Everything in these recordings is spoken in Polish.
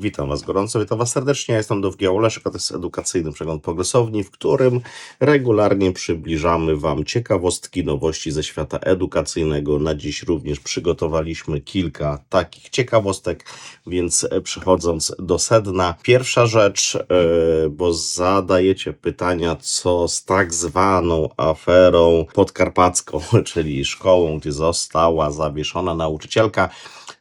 Witam Was gorąco, witam Was serdecznie. Jestem Dowgi Oleszek, a to jest edukacyjny przegląd progresowni, w którym regularnie przybliżamy Wam ciekawostki, nowości ze świata edukacyjnego. Na dziś również przygotowaliśmy kilka takich ciekawostek, więc e, przechodząc do sedna. Pierwsza rzecz, e, bo zadajecie pytania, co z tak zwaną aferą podkarpacką, czyli szkołą, gdzie została zawieszona nauczycielka.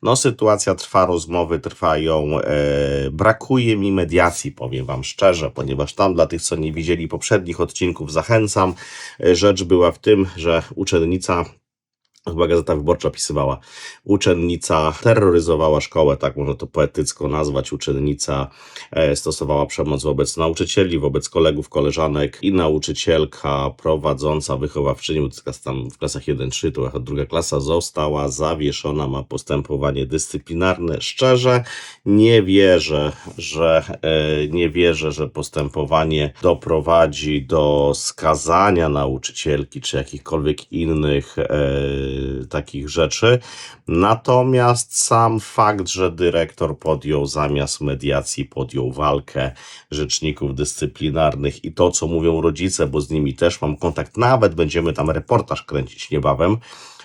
No, sytuacja trwa, rozmowy trwają. E, brakuje mi mediacji, powiem Wam szczerze, ponieważ tam dla tych, co nie widzieli poprzednich odcinków, zachęcam. E, rzecz była w tym, że uczennica. Chyba Gazeta Wyborcza opisywała. Uczennica terroryzowała szkołę, tak można to poetycko nazwać. Uczennica e, stosowała przemoc wobec nauczycieli, wobec kolegów, koleżanek i nauczycielka prowadząca wychowawczyni, bo to jest tam w klasach 1-3, to druga klasa, została zawieszona, ma postępowanie dyscyplinarne. Szczerze nie wierzę, że e, nie wierzę, że postępowanie doprowadzi do skazania nauczycielki czy jakichkolwiek innych e, takich rzeczy. Natomiast sam fakt, że dyrektor podjął zamiast mediacji, podjął walkę rzeczników dyscyplinarnych i to, co mówią rodzice, bo z nimi też mam kontakt, nawet będziemy tam reportaż kręcić niebawem,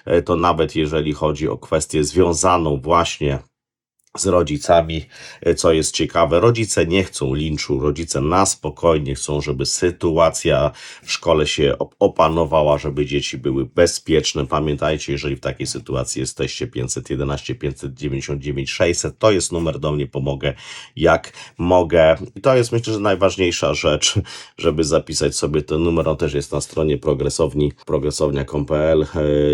e, to nawet jeżeli chodzi o kwestię związaną właśnie z rodzicami, e, co jest ciekawe. Rodzice nie chcą linczu, rodzice na spokojnie chcą, żeby sytuacja w szkole się op- opanowała, żeby dzieci były bezpieczne. Pamiętajcie, jeżeli w takiej sytuacji jesteście 511 599 600, to jest numer do mnie, pomogę jak mogę. I to jest myślę, że najważniejsza rzecz, żeby zapisać sobie ten numer. On też jest na stronie progresowni, progresownia.pl e,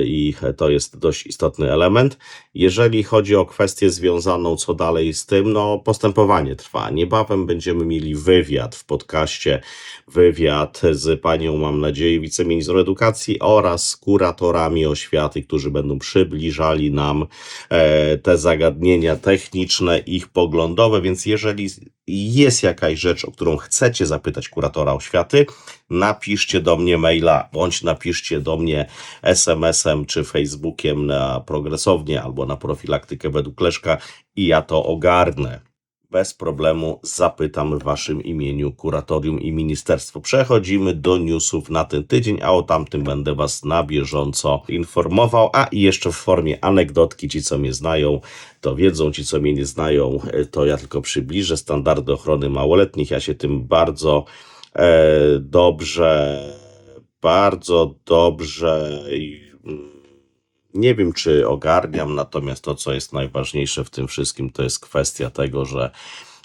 i to jest dość istotny element. Jeżeli chodzi o kwestię związaną, co dalej z tym, no postępowanie trwa. Niebawem będziemy mieli wywiad w podcaście, wywiad z panią, mam nadzieję, wiceministrą edukacji oraz kuratorami oświaty, którzy będą przybliżali nam e, te zagadnienia techniczne, ich poglądowe, więc jeżeli jest jakaś rzecz, o którą chcecie zapytać kuratora oświaty, napiszcie do mnie maila, bądź napiszcie do mnie SMS-em czy Facebookiem na progresownie albo na profilaktykę według Leszka i ja to ogarnę. Bez problemu zapytam w Waszym imieniu kuratorium i ministerstwo. Przechodzimy do newsów na ten tydzień, a o tamtym będę Was na bieżąco informował. A i jeszcze w formie anegdotki, ci co mnie znają, to wiedzą, ci co mnie nie znają, e, to ja tylko przybliżę standardy ochrony małoletnich. Ja się tym bardzo e, dobrze, bardzo dobrze. mm, nie wiem, czy ogarniam, natomiast to, co jest najważniejsze w tym wszystkim, to jest kwestia tego, że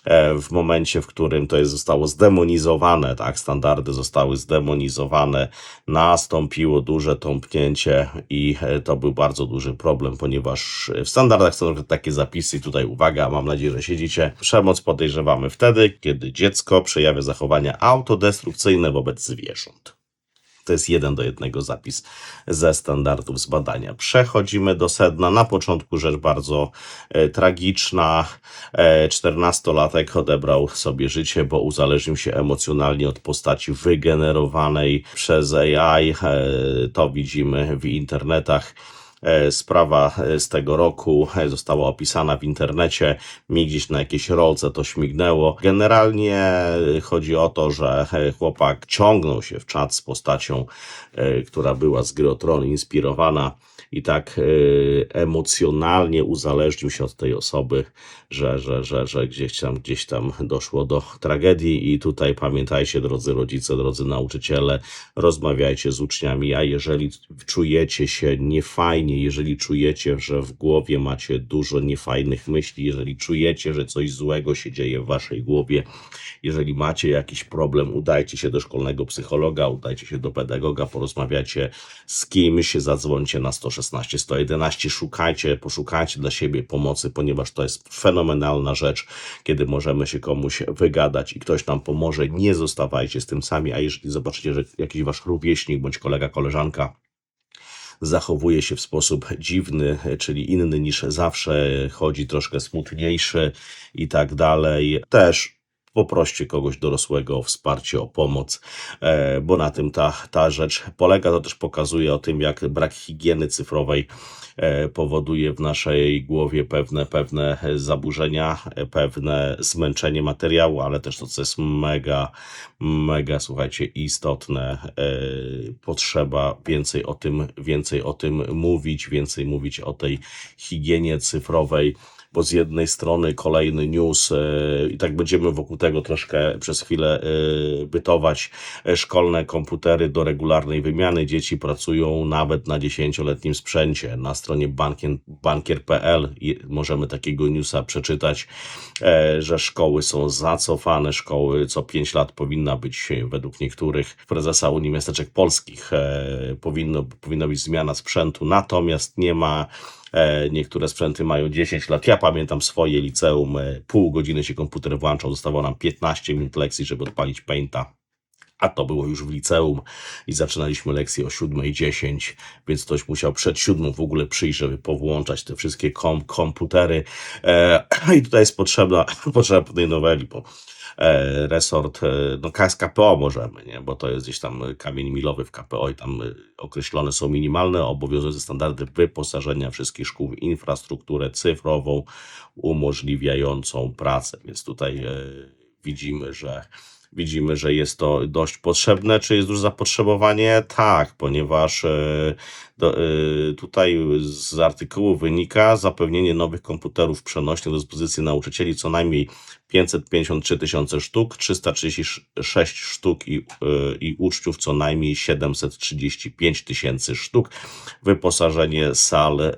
e, w momencie, w którym to jest, zostało zdemonizowane, tak, standardy zostały zdemonizowane, nastąpiło duże tąpnięcie i e, to był bardzo duży problem, ponieważ w standardach są takie zapisy, tutaj uwaga, mam nadzieję, że siedzicie, przemoc podejrzewamy wtedy, kiedy dziecko przejawia zachowania autodestrukcyjne wobec zwierząt. To jest jeden do jednego zapis ze standardów z badania. Przechodzimy do sedna. Na początku rzecz bardzo e, tragiczna. E, 14-latek odebrał sobie życie, bo uzależnił się emocjonalnie od postaci wygenerowanej przez AI. E, to widzimy w internetach. E, Sprawa e, z tego roku e, została opisana w internecie. Mi gdzieś na jakiejś rolce to śmignęło. Generalnie chodzi o to, że chłopak ciągnął się w czat z postacią, która była z gry o Tron inspirowana i tak e, emocjonalnie uzależnił się od tej osoby, że, że, że, że gdzieś tam, gdzieś tam doszło do tragedii. I tutaj pamiętajcie, drodzy rodzice, drodzy nauczyciele, rozmawiajcie z uczniami, a jeżeli czujecie się niefajnie, jeżeli czujecie, że w głowie macie dużo niefajnych myśli, jeżeli czujecie, że coś złego się dzieje w waszej głowie, jeżeli macie jakiś problem, udajcie się do szkolnego psychologa, udajcie się do pedagoga, porozmawiacie z kimś, zadzwońcie na 116, 111, szukajcie, poszukajcie dla siebie pomocy, ponieważ to jest fenomenalna rzecz, kiedy możemy się komuś wygadać i ktoś nam pomoże. Nie zostawajcie z tym sami, a jeżeli zobaczycie, że jakiś wasz rówieśnik bądź kolega, koleżanka zachowuje się w sposób dziwny, czyli inny niż zawsze, chodzi troszkę smutniejszy i tak dalej. Też poproście kogoś dorosłego o wsparcie, o pomoc, e, bo na tym ta, ta rzecz polega. To też pokazuje o tym, jak brak higieny cyfrowej e, powoduje w naszej głowie pewne, pewne zaburzenia, e, pewne zmęczenie materiału, ale też to, co jest mega, mega, słuchajcie, istotne, potrzeba więcej o tym, więcej o tym mówić, więcej mówić o tej higienie cyfrowej, bo z jednej strony kolejny news e, i tak będziemy wokół tego troszkę przez chwilę e, bytować. E, Szkolne komputery do regularnej wymiany. Dzieci pracują nawet na 10-letnim sprzęcie. Na stronie bankier, bankier.pl możemy takiego newsa przeczytać, że szkoły są zacofane. Szkoły co 5 lat powinna być według niektórych prezesa Unii Miasteczek Polskich powinno, powinna być zmiana sprzętu, natomiast nie ma Niektóre sprzęty mają 10 lat. Ja pamiętam swoje liceum, e, pół godziny się komputer włączał, zostawało nam 15 minut lekcji, żeby odpalić Painta. A to było już w liceum i zaczynaliśmy lekcje o 7.10, więc ktoś musiał przed siódmą w ogóle przyjść, żeby powłączać te wszystkie kom komputery. E, I tutaj jest potrzebna, potrzeba pewnej noweli, bo e, resort, e, no z KPO możemy, nie? bo to jest gdzieś tam kamień milowy w KPO i tam e, określone są minimalne obowiązujące standardy wyposażenia wszystkich szkół w infrastrukturę cyfrową umożliwiającą pracę. Więc tutaj e, widzimy, że widzimy, że jest to dość potrzebne. Czy jest duże zapotrzebowanie? Tak, ponieważ e, do, e, tutaj z artykułu wynika zapewnienie nowych komputerów przenośnych do dyspozycji nauczycieli co najmniej 553 tysiące sztuk, 336 sztuk i, e, i uczniów co najmniej 735 tysięcy sztuk, wyposażenie sal e,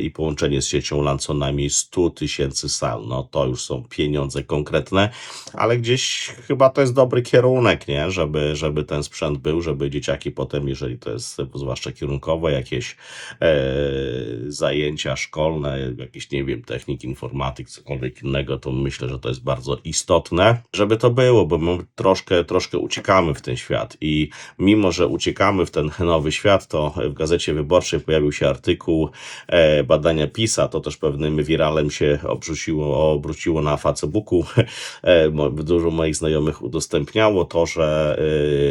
i połączenie z siecią LAN co najmniej 100 tysięcy sal. No to już są pieniądze konkretne, ale gdzieś chyba to jest dobry kierunek, nie? Żeby, żeby ten sprzęt był, żeby dzieciaki potem, jeżeli to jest zwłaszcza kierunkowe, jakieś e, zajęcia szkolne, jakieś, nie wiem, technik, informatyk, cokolwiek innego, to myślę, że to jest bardzo istotne, żeby to było, bo my troszkę, troszkę uciekamy w ten świat i mimo, że uciekamy w ten nowy świat, to w Gazecie Wyborczej pojawił się artykuł e, badania PISA, to też pewnym wiralem się obrzuciło, obróciło na Facebooku. E, dużo moich znajomych udostępniało to, że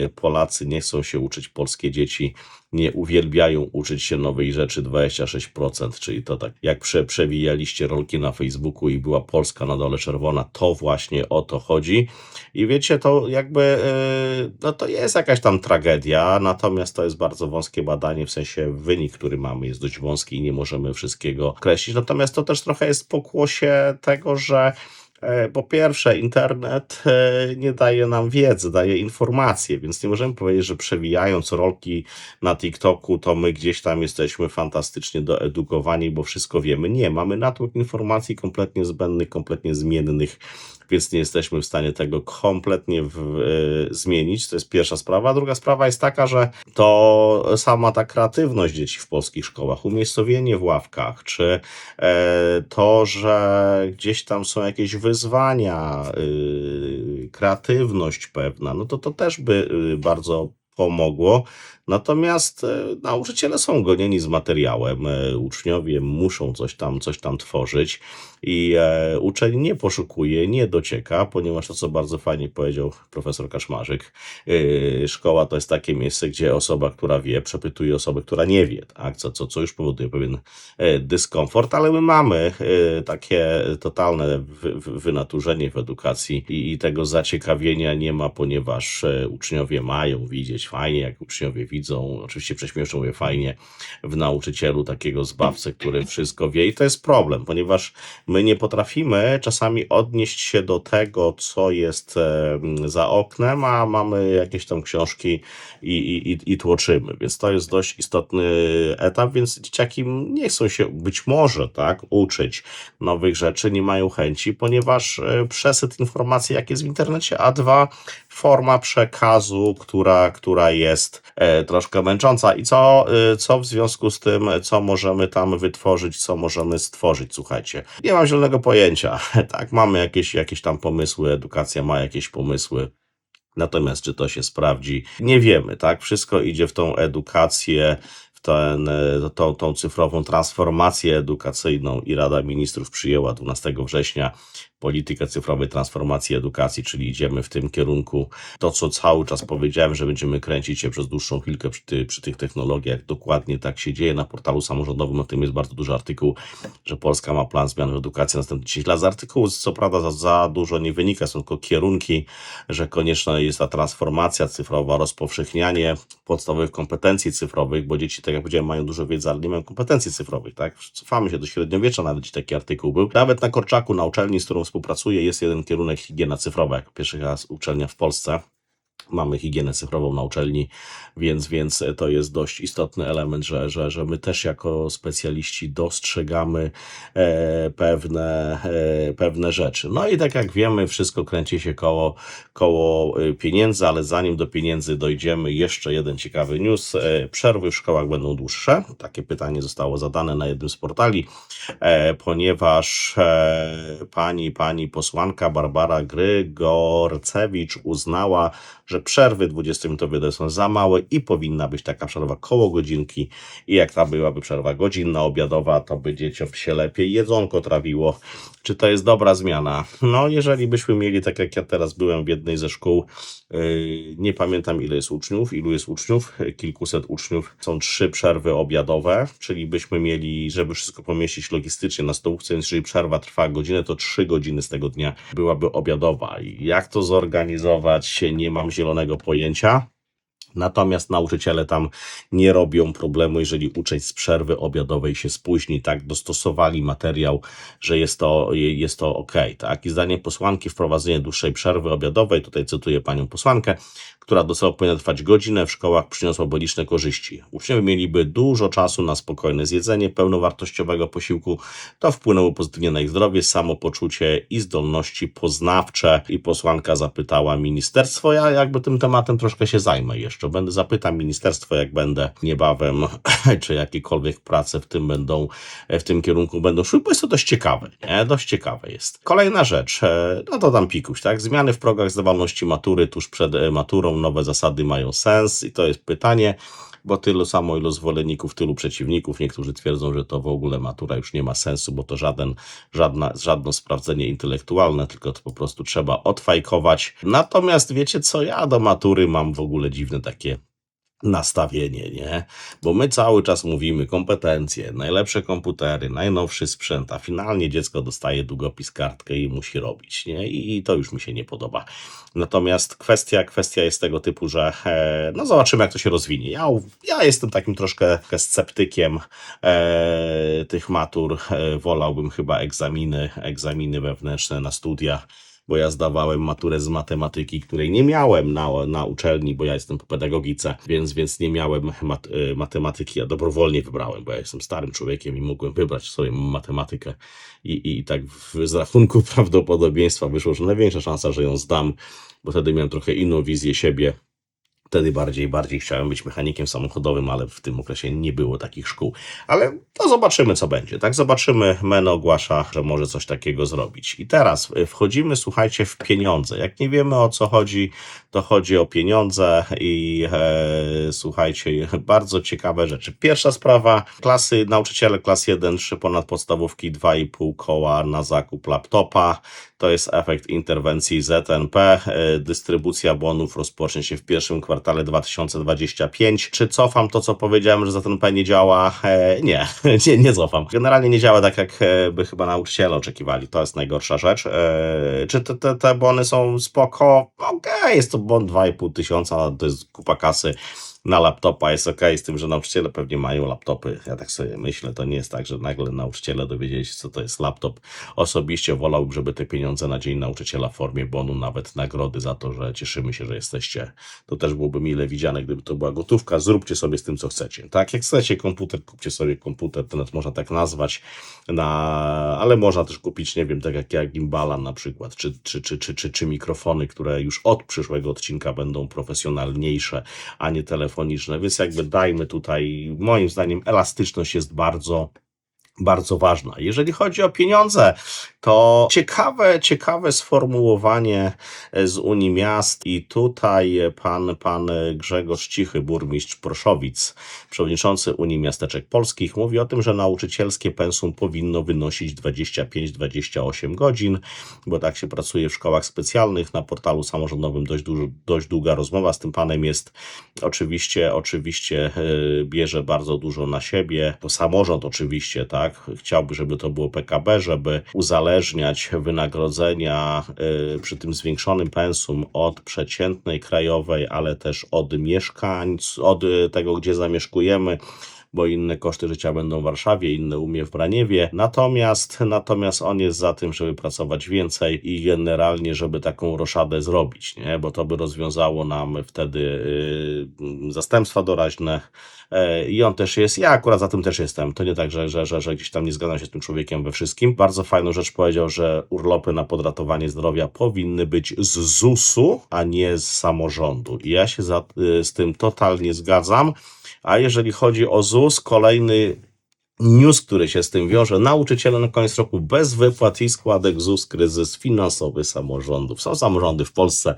e, Polacy nie chcą się uczyć, polskie dzieci nie uwielbiają uczyć się nowej rzeczy 26%, czyli to tak jak prze, przewijaliście rolki na Facebooku i była Polska na dole czerwona, to właśnie o to chodzi. I wiecie, to jakby, e, no to jest jakaś tam tragedia, natomiast to jest bardzo wąskie badanie, w sensie wynik, który mamy jest dość wąski i nie możemy wszystkiego określić, natomiast to też trochę jest pokłosie tego, że Po pierwsze, internet e, nie daje nam wiedzy, daje informacje, więc nie możemy powiedzieć, że przewijając rolki na TikToku, to my gdzieś tam jesteśmy fantastycznie doedukowani, bo wszystko wiemy. Nie, mamy natłok informacji kompletnie zbędnych, kompletnie zmiennych, więc nie jesteśmy w stanie tego kompletnie w, e, zmienić. To jest pierwsza sprawa. Druga sprawa jest taka, że to sama ta kreatywność dzieci w polskich szkołach, umiejscowienie w ławkach, czy e, to, że gdzieś tam są jakieś wyzwania, y, kreatywność pewna, no to to też by y, bardzo pomogło. Natomiast e, nauczyciele są gonieni z materiałem, e, uczniowie muszą coś tam, coś tam tworzyć i e, uczeń nie poszukuje, nie docieka, ponieważ to, co bardzo fajnie powiedział profesor Kaszmarzyk, szkoła to jest takie miejsce, gdzie osoba, która wie, przepytuje osobę, która nie wie, tak? co, co, co już powoduje pewien dyskomfort, ale my mamy takie totalne wy, wy, wynaturzenie w edukacji i, i tego zaciekawienia nie ma, ponieważ uczniowie mają widzieć fajnie, jak uczniowie widzą, oczywiście prześmieszczą je fajnie w nauczycielu takiego zbawcę, który wszystko wie. I to jest problem, ponieważ my nie potrafimy czasami odnieść się do tego, co jest e, za oknem, a mamy jakieś tam książki i, i, i, i tłoczymy, więc to jest dość istotny etap, więc dzieciaki nie chcą się być może tak uczyć nowych rzeczy, nie mają chęci, ponieważ e, przesyt informacji, jak jest w internecie, a dwa forma przekazu, która, która jest e, troszkę męcząca. I co, e, co w związku z tym, co możemy tam wytworzyć, co możemy stworzyć? Słuchajcie, nie mam zielonego pojęcia. Tak, mamy jakieś, jakieś tam pomysły, edukacja ma jakieś pomysły. Natomiast czy to się sprawdzi, nie wiemy, tak? Wszystko idzie w tą edukację, w ten, e, tą, tą cyfrową transformację edukacyjną i Rada Ministrów przyjęła 12 września politykę cyfrowej transformacji edukacji, czyli idziemy w tym kierunku. To, co cały czas powiedziałem, że będziemy kręcić się przez dłuższą chwilkę przy, ty, przy tych technologiach, dokładnie tak się dzieje. Na portalu samorządowym o tym jest bardzo duży artykuł, że Polska ma plan zmian w edukacji na następne 10 lat. Z artykułu, co prawda, za, za dużo nie wynika, są tylko kierunki, że konieczna jest ta transformacja cyfrowa, rozpowszechnianie podstawowych kompetencji cyfrowych, bo dzieci, tak jak powiedziałem, mają dużo wiedzy, ale nie mają kompetencji cyfrowych, tak? Cofamy się do średniowiecza, nawet taki artykuł był. Nawet na Korczaku, na uczelni, z którą współpracuję, jest jeden kierunek higiena cyfrowa, jako pierwsza raz uczelnia w Polsce. Mamy higienę cyfrową na uczelni, więc, więc to jest dość istotny element, że, że, że my też jako specjaliści dostrzegamy e, pewne, e, pewne rzeczy. No i tak jak wiemy, wszystko kręci się koło, koło e, pieniędzy, ale zanim do pieniędzy dojdziemy, jeszcze jeden ciekawy news. E, przerwy w szkołach będą dłuższe. Takie pytanie zostało zadane na jednym z portali, e, ponieważ e, pani, pani posłanka Barbara Grygorcewicz uznała, że przerwy 20-minutowe są za małe i powinna być taka przerwa koło godzinki i jak ta byłaby przerwa godzinna, obiadowa, to by dzieciom się lepiej jedzonko trawiło. Czy to jest dobra zmiana? No, jeżeli byśmy mieli, tak jak ja teraz byłem w jednej ze szkół, yy, nie pamiętam ile jest uczniów, ilu jest uczniów, kilkuset uczniów, są trzy przerwy obiadowe, czyli byśmy mieli, żeby wszystko pomieścić logistycznie na stołówce, więc jeżeli przerwa trwa godzinę, to trzy godziny z tego dnia byłaby obiadowa. I jak to zorganizować, nie mam zielonego pojęcia. Natomiast nauczyciele tam nie robią problemu, jeżeli uczeń z przerwy obiadowej się spóźni, tak, dostosowali materiał, że jest to, jest to ok, tak. I zdanie posłanki wprowadzenie dłuższej przerwy obiadowej, tutaj cytuję panią posłankę, która docelowo powinna trwać godzinę, w szkołach przyniosłaby liczne korzyści. Uczniowie mieliby dużo czasu na spokojne zjedzenie pełnowartościowego posiłku, to wpłynęło pozytywnie na ich zdrowie, samopoczucie i zdolności poznawcze. I posłanka zapytała ministerstwo, ja jakby tym tematem troszkę się zajmę jeszcze. Będę zapytam ministerstwo, jak będę niebawem, czy jakiekolwiek prace w tym będą, w tym kierunku będą szły, bo jest to dość ciekawe, nie? Dość ciekawe jest. Kolejna rzecz, e, no to tam pikuś, tak? Zmiany w progach zdawalności matury tuż przed e, nowe zasady mają sens i to jest pytanie, bo tylu samo ilu zwolenników, tylu przeciwników. Niektórzy twierdzą, że to w ogóle matura już nie ma sensu, bo to żaden, żadna, żadne sprawdzenie intelektualne, tylko to po prostu trzeba odfajkować. Natomiast wiecie co, ja do matury mam w ogóle dziwne takie nastawienie, nie? Bo my cały czas mówimy kompetencje, najlepsze komputery, najnowszy sprzęt, a finalnie dziecko dostaje długopis, kartkę i musi robić, nie? I to już mi się nie podoba. Natomiast kwestia, kwestia jest tego typu, że e, no zobaczymy, jak to się rozwinie. Ja, ja jestem takim troszkę sceptykiem e, tych matur. E, wolałbym chyba egzaminy, egzaminy wewnętrzne na studiach bo ja zdawałem maturę z matematyki, której nie miałem na, na uczelni, bo ja jestem po pedagogice, więc, więc nie miałem mat, y, matematyki. Ja dobrowolnie wybrałem, bo ja jestem starym człowiekiem i mogłem wybrać sobie matematykę. I, i tak w, z rachunku prawdopodobieństwa wyszło, że największa szansa, że ją zdam, bo wtedy miałem trochę inną wizję siebie Wtedy bardziej, bardziej chciałem być mechanikiem samochodowym, ale w tym okresie nie było takich szkół. Ale to zobaczymy, co będzie. Tak, zobaczymy. Meno ogłasza, że może coś takiego zrobić. I teraz wchodzimy, słuchajcie, w pieniądze. Jak nie wiemy o co chodzi, to chodzi o pieniądze i e, słuchajcie, bardzo ciekawe rzeczy. Pierwsza sprawa, klasy, nauczyciele klas 1, 3 ponad podstawówki, 2,5 koła na zakup laptopa. To jest efekt interwencji ZNP. E, dystrybucja bonów rozpocznie się w pierwszym kwartale 2025. Czy cofam to, co powiedziałem, że ZNP nie działa? E, nie, nie, nie cofam. Generalnie nie działa tak, jak e, by chyba nauczyciele oczekiwali. To jest najgorsza rzecz. Czy te, te, te bony są spoko? Okej, okay, jest to bon 2,5 tysiąca, to jest kupa kasy na laptopa jest ok, z tym, że nauczyciele pewnie mają laptopy. Ja tak sobie myślę, to nie jest tak, że nagle nauczyciele dowiedzieli się, co to jest laptop. Osobiście wolałbym, żeby te pieniądze na Dzień Nauczyciela w formie bonu, nawet nagrody za to, że cieszymy się, że jesteście. To też byłoby mile widziane, gdyby to była gotówka. Zróbcie sobie z tym, co chcecie. Tak, jak chcecie komputer, kupcie sobie komputer, to nawet można tak nazwać, na... ale można też kupić, nie wiem, tak jak ja, gimbala na przykład, czy, czy, czy, czy, czy, czy mikrofony, które już od przyszłego odcinka będą profesjonalniejsze, a nie telefony telefoniczne, więc jakby dajmy tutaj, moim zdaniem, elastyczność jest bardzo bardzo ważna. Jeżeli chodzi o pieniądze, to ciekawe, ciekawe sformułowanie e, z Unii Miast i tutaj pan, pan Grzegorz Cichy, burmistrz Proszowic, przewodniczący Unii Miasteczek Polskich, mówi o tym, że nauczycielskie pensum powinno wynosić 25-28 godzin, bo tak się pracuje w szkołach specjalnych. Na portalu samorządowym dość, dużo, dość długa rozmowa z tym panem jest. Oczywiście, oczywiście e, bierze bardzo dużo na siebie. To samorząd oczywiście, tak, chciałby, żeby to było PKB, żeby uzależniać wynagrodzenia y, przy tym zwiększonym pensum od przeciętnej krajowej, ale też od mieszkań, od y, tego, gdzie zamieszkujemy bo inne koszty życia będą w Warszawie, inne umie w Braniewie. Natomiast, natomiast on jest za tym, żeby pracować więcej i generalnie, żeby taką roszadę zrobić, nie? bo to by rozwiązało nam wtedy yy, zastępstwa doraźne. Yy, I on też jest, ja akurat za tym też jestem. To nie tak, że, że, że, że gdzieś tam nie zgadzam się z tym człowiekiem we wszystkim. Bardzo fajną rzecz powiedział, że urlopy na podratowanie zdrowia powinny być z ZUS-u, a nie z samorządu. I ja się za, yy, z tym totalnie zgadzam. A jeżeli chodzi o ZUS, kolejny news, który się z tym wiąże, nauczyciele na koniec roku bez wypłat i składek ZUS, kryzys finansowy samorządów. Są samorządy w Polsce,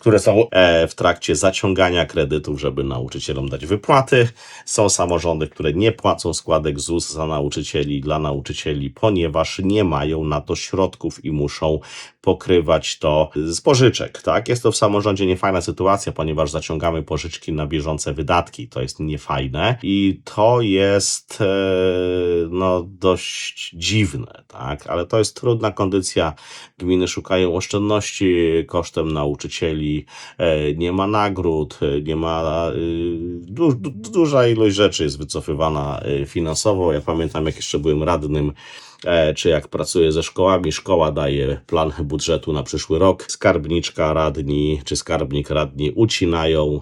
które są e, w trakcie zaciągania kredytów, żeby nauczycielom dać wypłaty. Są samorządy, które nie płacą składek ZUS za nauczycieli dla nauczycieli, ponieważ nie mają na to środków i muszą pokrywać to z pożyczek. Tak? Jest to w samorządzie niefajna sytuacja, ponieważ zaciągamy pożyczki na bieżące wydatki. To jest niefajne i to jest e, no, dość dziwne, tak? ale to jest trudna kondycja. Gminy szukają oszczędności kosztem nauczycieli, e, nie ma nagród, e, nie ma du, du, duża ilość rzeczy jest wycofywana finansowo. Ja pamiętam, jak jeszcze byłem radnym czy jak pracuję ze szkołami, szkoła daje plan budżetu na przyszły rok, skarbniczka radni czy skarbnik radni ucinają.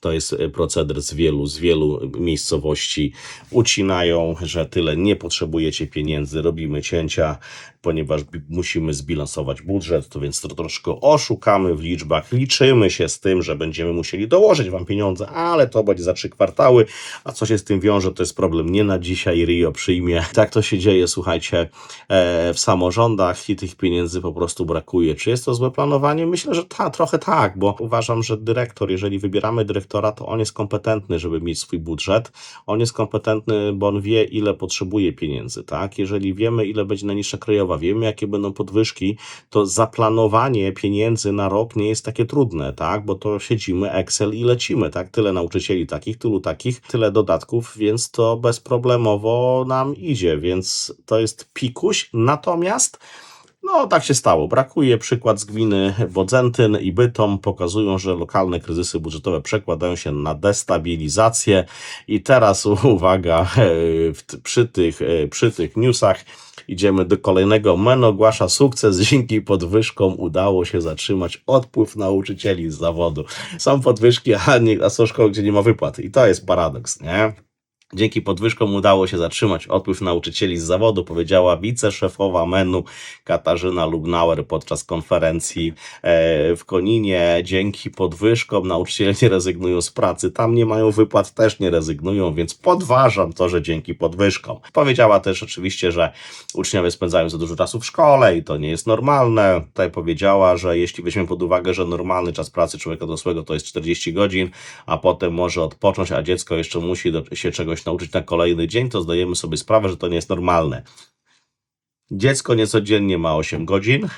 To jest e, proceder z wielu, z wielu miejscowości. Ucinają, że tyle nie potrzebujecie pieniędzy, robimy cięcia, ponieważ musimy zbilansować budżet, to więc to troszkę oszukamy w liczbach. Liczymy się z tym, że będziemy musieli dołożyć Wam pieniądze, ale to będzie za trzy kwartały. A co się z tym wiąże, to jest problem nie na dzisiaj. Rio przyjmie. Tak to się dzieje, słuchajcie, e, w samorządach i tych pieniędzy po prostu brakuje. Czy jest to złe planowanie? Myślę, że ta, trochę tak, bo uważam, że dyrektor, jeżeli wybieramy dyrektora, to on jest kompetentny, żeby mieć swój budżet. On jest kompetentny, bo on wie, ile potrzebuje pieniędzy, tak? Jeżeli wiemy, ile będzie najniższa krajowa, wiemy, jakie będą podwyżki, to zaplanowanie pieniędzy na rok nie jest takie trudne, tak? Bo to siedzimy Excel i lecimy, tak? Tyle nauczycieli takich, tylu takich, tyle dodatków, więc to bezproblemowo nam idzie, więc to jest pikuś. Natomiast no, tak się stało. Brakuje przykład z gminy Bodzentyn i Bytom. Pokazują, że lokalne kryzysy budżetowe przekładają się na destabilizację. I teraz uwaga, e, przy, tych, e, przy tych newsach idziemy do kolejnego. MEN ogłasza sukces. Dzięki podwyżkom udało się zatrzymać odpływ nauczycieli z zawodu. Są podwyżki, a, nie, a są szkoły, gdzie nie ma wypłat. I to jest paradoks, nie? Dzięki podwyżkom udało się zatrzymać odpływ nauczycieli z zawodu, powiedziała wiceszefowa MEN-u Katarzyna Lubnauer podczas konferencji e, w Koninie. Dzięki podwyżkom nauczyciele nie rezygnują z pracy. Tam nie mają wypłat, też nie rezygnują, więc podważam to, że dzięki podwyżkom. Powiedziała też oczywiście, że uczniowie spędzają za dużo czasu w szkole i to nie jest normalne. Tutaj powiedziała, że jeśli weźmiemy pod uwagę, że normalny czas pracy człowieka dorosłego to jest 40 godzin, a potem może odpocząć, a dziecko jeszcze musi się czegoś nauczyć na kolejny dzień, to zdajemy sobie sprawę, że to nie jest normalne. Dziecko niecodziennie ma 8 godzin,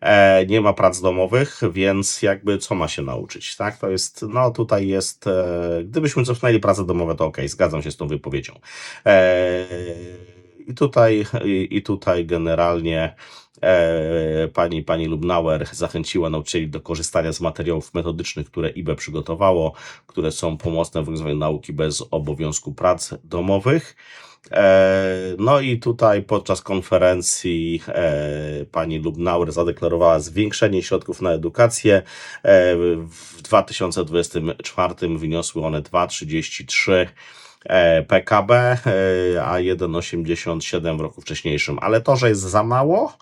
e, nie ma prac domowych, więc jakby co ma się nauczyć, tak? To jest, no tutaj jest, e, gdybyśmy cofnęli prace domowe, to okej, zgadzam się z tą wypowiedzią. E, I tutaj, i, tutaj generalnie pani, pani Lubnauer zachęciła nauczycieli do korzystania z materiałów metodycznych, które IBE przygotowało, które są pomocne w rozwoju nauki bez obowiązku prac domowych. E, No i tutaj podczas konferencji e, pani Lubnauer zadeklarowała zwiększenie środków na edukację. E, W 2024 wyniosły one 2,33 e, PKB, e, a 1,87 w roku wcześniejszym. Ale to, że jest za mało,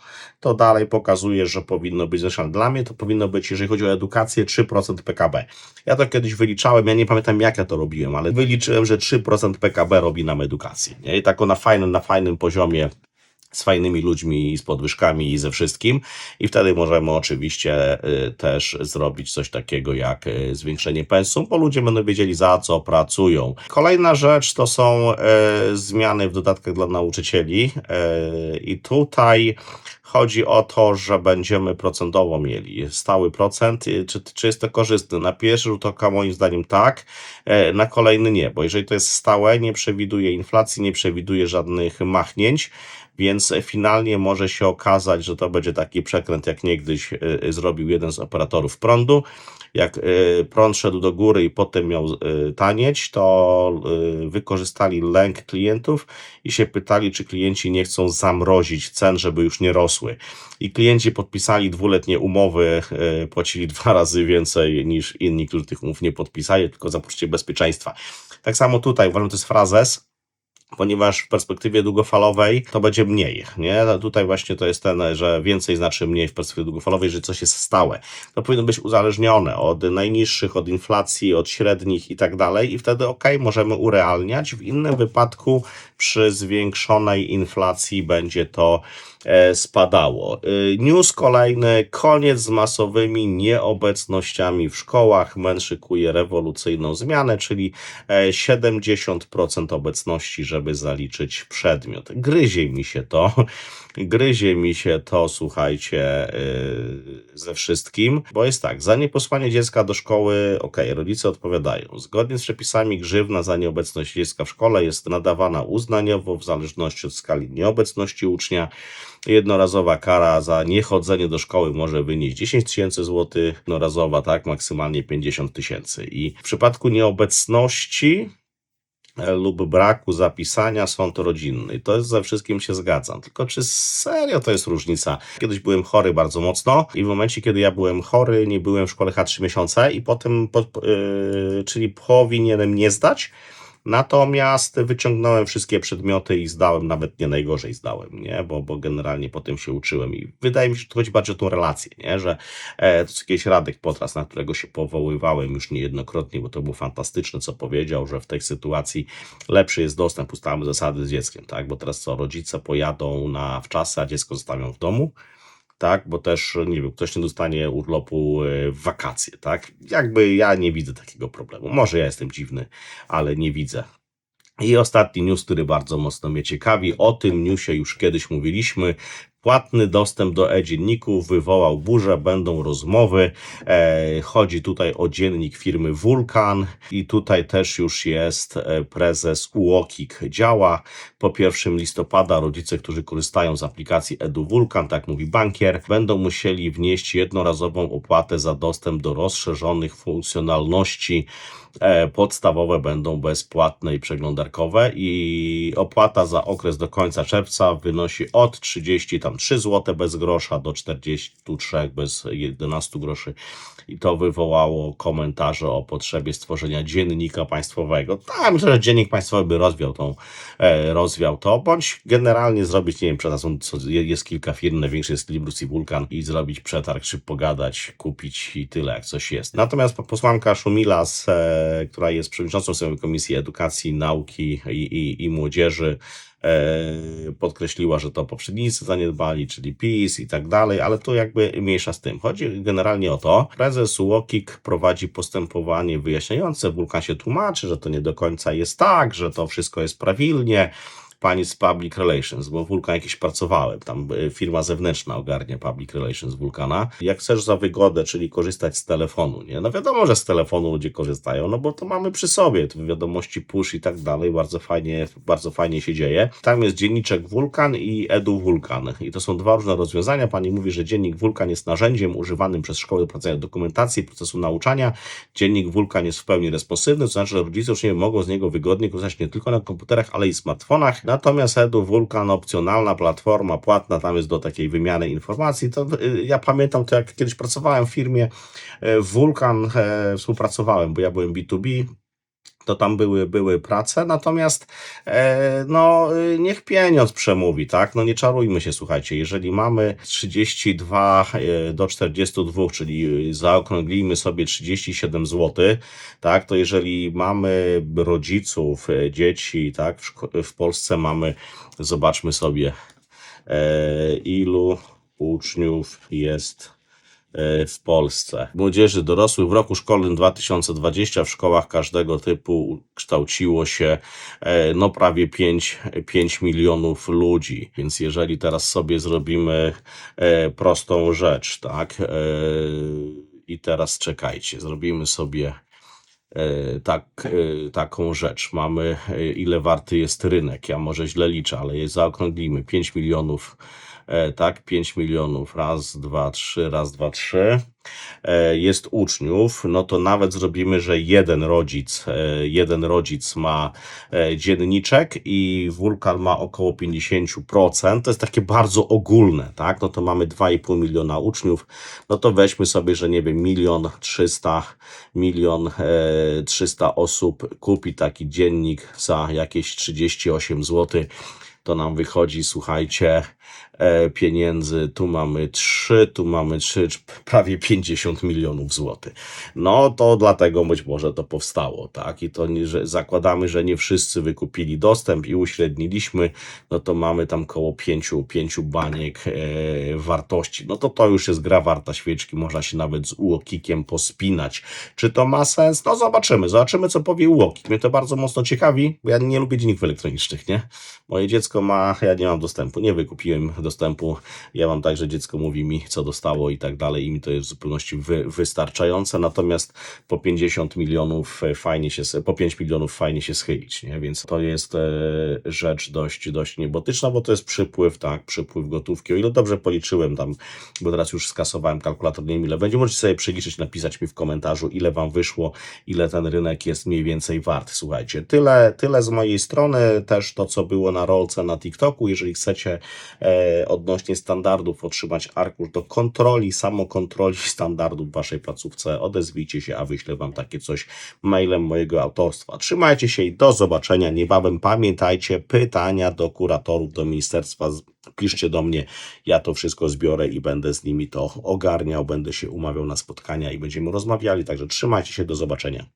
to dalej pokazuje, że powinno być zresztą dla mnie to powinno być, jeżeli chodzi o edukację, 3% PKB. Ja to kiedyś wyliczałem, ja nie pamiętam jak ja to robiłem, ale wyliczyłem, że 3% PKB robi nam edukację. Nie? I tak na fajnym, na fajnym poziomie z fajnymi ludźmi, z podwyżkami i ze wszystkim. I wtedy możemy oczywiście y, też zrobić coś takiego jak y, zwiększenie pensum, bo ludzie będą wiedzieli za co pracują. Kolejna rzecz to są y, zmiany w dodatkach dla nauczycieli. I tutaj chodzi o to, że będziemy procentowo mieli stały procent. Czy, czy jest to korzystne? Na pierwszy rzut oka moim zdaniem tak, na kolejny nie, bo jeżeli to jest stałe, nie przewiduje inflacji, nie przewiduje żadnych machnięć, więc finalnie może się okazać, że to będzie taki przekręt, jak niegdyś y, zrobił jeden z operatorów prądu. Jak y, prąd szedł do góry i potem miał y, tanieć, to wykorzystali lęk klientów i się pytali, czy klienci nie chcą zamrozić cen, żeby już nie rosły. I klienci podpisali dwuletnie umowy, płacili dwa razy więcej niż inni, którzy tych umów nie podpisali, tylko za poczucie bezpieczeństwa. Tak samo tutaj, uważam, to jest frazes, ponieważ w perspektywie długofalowej to będzie mniej, nie? No Tutaj właśnie to jest ten, że więcej znaczy mniej w perspektywie długofalowej, że coś jest stałe. To powinno być uzależnione od najniższych, od inflacji, od średnich i tak dalej i wtedy ok, możemy urealniać. W innym wypadku przy zwiększonej inflacji będzie to spadało. Y, News kolejny, koniec z masowymi nieobecnościami w szkołach. MEN szykuje rewolucyjną zmianę, czyli e, 70% obecności, żeby zaliczyć przedmiot. Gryzie mi się to, gryzie mi się to, słuchajcie, y, ze wszystkim, bo jest tak, za nieposłanie dziecka do szkoły, ok, rodzice odpowiadają. Zgodnie z przepisami grzywna za nieobecność dziecka w szkole jest nadawana uznaniowo w zależności od skali nieobecności ucznia. Jednorazowa kara za niechodzenie do szkoły może wynieść 10 tysięcy złotych, jednorazowa, tak, maksymalnie 50 tysięcy. I w przypadku nieobecności lub braku zapisania sąd rodzinny. To jest ze wszystkim się zgadzam. Tylko czy serio to jest różnica? Kiedyś byłem chory bardzo mocno i w momencie, kiedy ja byłem chory, nie byłem w szkole H3 miesiące i potem, po, yy, czyli powinienem nie zdać, Natomiast wyciągnąłem wszystkie przedmioty i zdałem, nawet nie najgorzej zdałem, nie? Bo, bo generalnie potem się uczyłem i wydaje mi się, że to chodzi bardziej o tą relację, nie? Że e, to jakiś Radek Potras, na którego się powoływałem już niejednokrotnie, bo to było fantastyczne, co powiedział, że w tej sytuacji lepszy jest dostęp, ustalamy zasady z dzieckiem, tak? Bo teraz co, rodzice pojadą na wczasy, a dziecko zostawią w domu, tak, bo też, nie wiem, ktoś nie dostanie urlopu e, w wakacje, tak? Jakby ja nie widzę takiego problemu. Może ja jestem dziwny, ale nie widzę. I ostatni news, który bardzo mocno mnie ciekawi. O tym newsie już kiedyś mówiliśmy. Płatny dostęp do e-dzienników wywołał burzę, będą rozmowy. E, chodzi tutaj o dziennik firmy Vulkan i tutaj też już jest e, prezes UOKiK działa. Po 1 listopada rodzice, którzy korzystają z aplikacji EduVulkan, tak mówi bankier, będą musieli wnieść jednorazową opłatę za dostęp do rozszerzonych funkcjonalności. E, podstawowe będą bezpłatne i przeglądarkowe i opłata za okres do końca czerwca wynosi od 30 tam 3 zł bez grosza do 43 bez 11 groszy i to wywołało komentarze o potrzebie stworzenia dziennika państwowego. Tam, że dziennik państwowy by rozwiał, tą, e, rozwiał to, bądź generalnie zrobić, nie wiem, przetarg, jest kilka firm, największy jest Librus i Vulkan i zrobić przetarg, czy pogadać, kupić i tyle, jak coś jest. Natomiast posłanka Szumila, z, e, która jest przewodniczącą Sejmowej Komisji Edukacji, Nauki i, i, i Młodzieży, e, podkreśliła, że to poprzednicy zaniedbali, czyli PiS i tak dalej, ale to jakby mniejsza z tym. Chodzi generalnie o to, prezes UOKiK prowadzi postępowanie wyjaśniające, Wulkan się tłumaczy, że to nie do końca jest tak, że to wszystko jest prawilnie, pani z Public Relations, bo Vulkan jakiś pracowałem, tam y, firma zewnętrzna ogarnia Public Relations Vulkana. Jak chcesz za wygodę, czyli korzystać z telefonu, nie? No wiadomo, że z telefonu ludzie korzystają, no bo to mamy przy sobie, to wiadomości push i tak dalej, bardzo fajnie, bardzo fajnie się dzieje. Tam jest dzienniczek Vulkan i Edu Vulkan i to są dwa różne rozwiązania. Pani mówi, że dziennik Vulkan jest narzędziem używanym przez szkoły do prowadzenia dokumentacji, procesu nauczania. Dziennik Vulkan jest w pełni responsywny, to znaczy, że rodzice uczniowie mogą z niego wygodnie korzystać nie tylko na komputerach, ale i smartfonach. Natomiast Edu Vulkan, opcjonalna platforma, płatna, tam jest do takiej wymiany informacji. To y, ja pamiętam to, jak kiedyś pracowałem w firmie y, Vulkan, e, współpracowałem, bo ja byłem B2B, to tam były, były prace, natomiast e, no, y, niech pieniądz przemówi, tak? No nie czarujmy się, słuchajcie, jeżeli mamy 32 e, do 42, czyli y, zaokrąglimy sobie 37 zł, tak? To jeżeli mamy rodziców, e, dzieci, tak? W, w Polsce mamy, zobaczmy sobie, ilu uczniów jest w Polsce. Młodzieży dorosłych w roku szkolnym 2020 w szkołach każdego typu kształciło się e, no prawie 5, 5 milionów ludzi. Więc jeżeli teraz sobie zrobimy e, prostą rzecz, tak? E, I teraz czekajcie, zrobimy sobie e, tak, e, taką rzecz. Mamy, e, ile warty jest rynek. Ja może źle liczę, ale je zaokrąglimy. 5 milionów, e, tak, 5 milionów. Raz, dwa, trzy, raz, dwa, trzy. E, Jest uczniów, no to nawet zrobimy, że jeden rodzic, e, jeden rodzic ma e, dzienniczek i wulkan ma około 50%. To jest takie bardzo ogólne, tak? No to mamy 2,5 miliona uczniów, no to weźmy sobie, że nie wiem, milion trzysta, milion e, trzysta osób kupi taki dziennik za jakieś 38 zł. To nam wychodzi, słuchajcie, e, pieniędzy. Tu mamy 3, tu mamy 3, prawie 50 milionów złotych. No to dlatego być może to powstało, tak? I to że zakładamy, że nie wszyscy wykupili dostęp i uśredniliśmy, no to mamy tam koło 5, 5 baniek e, wartości. No to to już jest gra warta świeczki, można się nawet z UOKikiem pospinać. Czy to ma sens? No zobaczymy, zobaczymy co powie UOKiK. Mnie to bardzo mocno ciekawi, bo ja nie lubię dzienników elektronicznych, nie? Moje dziecko ma, ja nie mam dostępu, nie wykupiłem dostępu. Ja mam tak, że dziecko mówi mi, co dostało i tak dalej, i mi to jest w zupełności wy, wystarczające. Natomiast po 50 milionów e, fajnie się, po 5 milionów fajnie się schylić, nie? Więc to jest e, rzecz dość, dość niebotyczna, bo to jest przypływ, tak, przypływ gotówki. O ile dobrze policzyłem tam, bo teraz już skasowałem kalkulator, nie wiem ile będzie, możecie sobie przeliczyć, napisać mi w komentarzu, ile wam wyszło, ile ten rynek jest mniej więcej wart. Słuchajcie, tyle, tyle z mojej strony, też to, co było na rolce na TikToku. Jeżeli chcecie e, odnośnie standardów otrzymać arkusz do kontroli, samokontroli standardów w waszej placówce, odezwijcie się, a wyślę wam takie coś mailem mojego autorstwa. Trzymajcie się i do zobaczenia niebawem. Pamiętajcie, pytania do kuratorów, do ministerstwa, piszcie do mnie, ja to wszystko zbiorę i będę z nimi to ogarniał, będę się umawiał na spotkania i będziemy rozmawiali, także trzymajcie się, do zobaczenia.